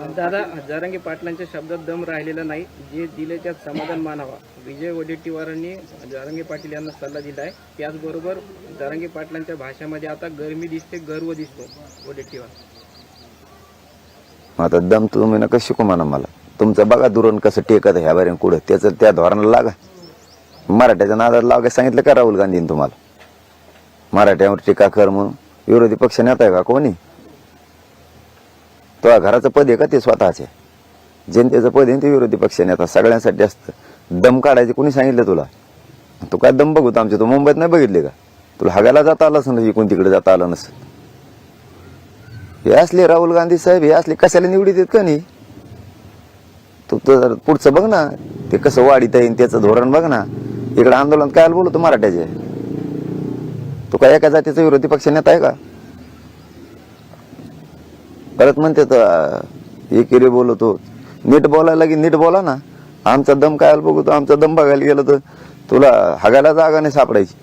दादा जरांगे पाटलांच्या शब्दात दम राहिलेला नाही जे दिले त्यात समाधान मानावा. विजय वडेट्टीवारांनी जारंगी पाटील यांना सल्ला दिला आहे. त्याचबरोबर जारंगी पाटलांच्या भाषेमध्ये आता गरमी दिसते गर्व दिसतो वडेट्टीवार आता दम तुम्ही नका शिकू म्हणा मला. तुमचं बघा दुरण कसं टेकत ह्या बारीन कुठं. त्याचं त्या धोरणाला लागा. मराठ्याच्या नादाला लागा सांगितलं का राहुल गांधीने तुम्हाला? मराठ्यावर टीका कर म्हणून. विरोधी पक्ष नेता आहे का कोणी? तो घराचं पद आहे का ते स्वतःचे जनतेचं पद आहे ते विरोधी पक्ष नेता सगळ्यांसाठी असतं. दम काढायचे कोणी सांगितलं तुला? तू काय दम बघू आमच्या तू मुंबईत नाही बघितले का? तुला हगायला जाता आलं असं कोण तिकडे जाता आलं नसेल हे असले राहुल गांधी साहेब हे असले कशाला निवडीत आहेत का नाही? तू तर पुढचं बघ ना. ते कसं वाढीत येईन त्याचं धोरण बघ ना. इकडं आंदोलन काय बोलतो मराठ्याचे? तू काय एका जातीचा विरोधी पक्ष नेता आहे का? परत म्हणते तर एकेरी बोलतो. नीट बोलायला की नीट बोला ना. आमचा दम काय बघू तो. आमचा दम बघायला गेलं तर तुला हगायला जागा नाही सापडायची.